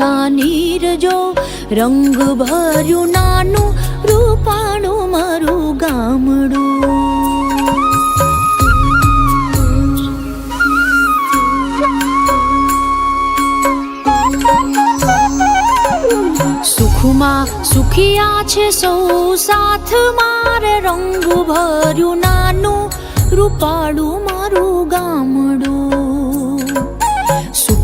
મીઠા નીર જો રંગ ભર્યું નાનું રૂપાણું મારું ગામડું. સુખમાં સુખિયા છે સૌ સાથ, મારે રંગ ભર્યું નાનું રૂપાળું મારું ગામડું.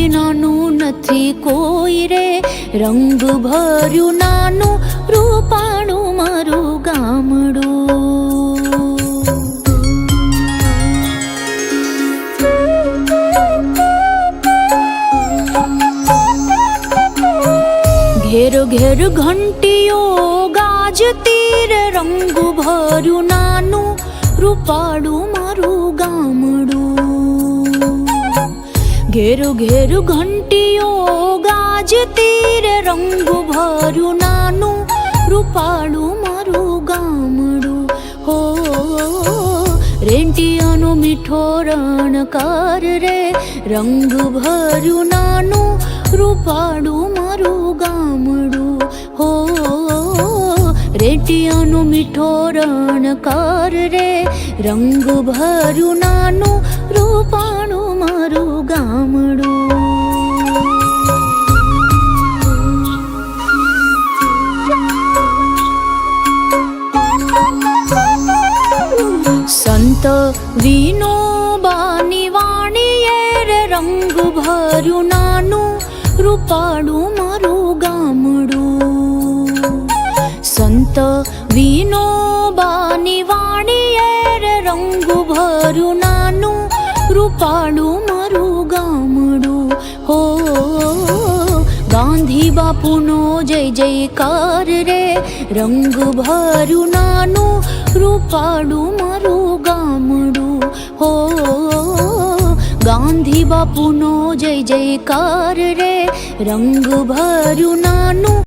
વિનાનું નથી કોઈ રે. રંગ ભર્યું નાનું, રૂપાણું મારું ગામડું. ઘેર ઘેર ઘંટીઓ ગાજતી રે. રંગ ભર્યું નાનું રૂપાડું મારું ગામડું. ઘેર ઘેરુ ઘંટીઓ ગાજતી રે રંગ ભર્યું નાનું રૂપાળું મારું ગામડું. હો, રેંટિયાનો મીઠો રણકાર રે, રંગ ભર્યું નાનું રૂપાળું મારું ગામડું. હો, રેટિયાનો મીઠો રણકાર રે, રંગ ભર્યું નાનું મારું ગામડું સંત વિનોબાની વાણીએ રે રંગ ભર્યું નાનું રૂપાડું મારું ગામડું. સંત વિનોબાની વાણીએ રે રંગ ભર્યું નાનું રૂપાડું મારું ગામડું, હો, ગાંધી બાપુનો જય જયકાર રે. રંગ ભર્યું નાનું રૂપાડું મારું ગામડું, હો, ગાંધી બાપુનો જય જયકાર રે. રંગ ભર્યું નાનું